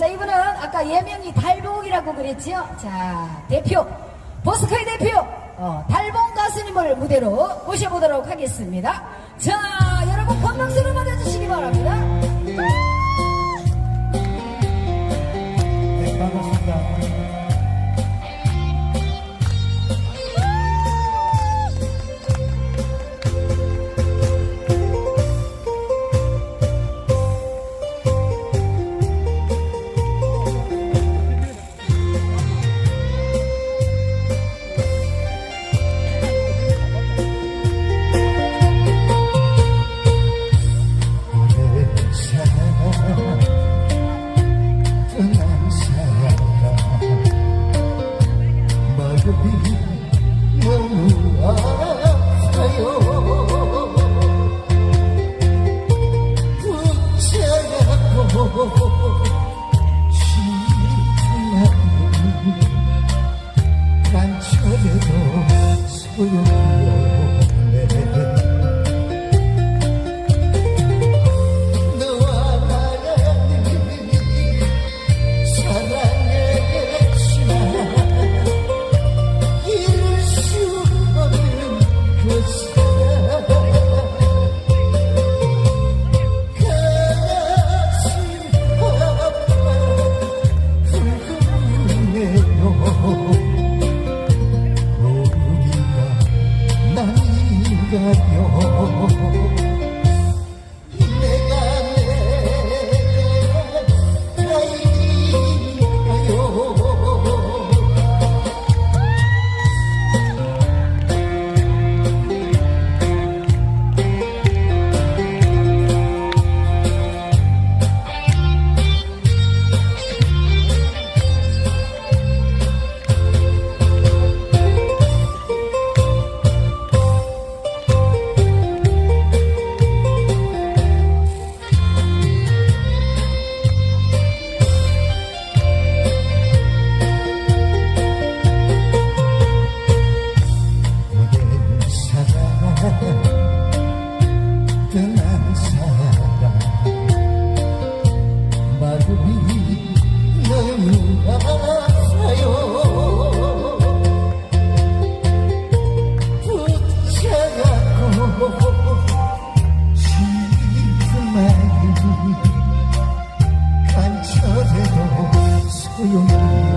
자, 이분은 아까 예명이 달봉이라고 그랬지요? 자, 대표, 보스카이 대표, 어, 달봉 가수님을 무대로 모셔보도록 하겠습니다. 자, 여러분 건방스로 받아주시기 바랍니다. for you. 永远。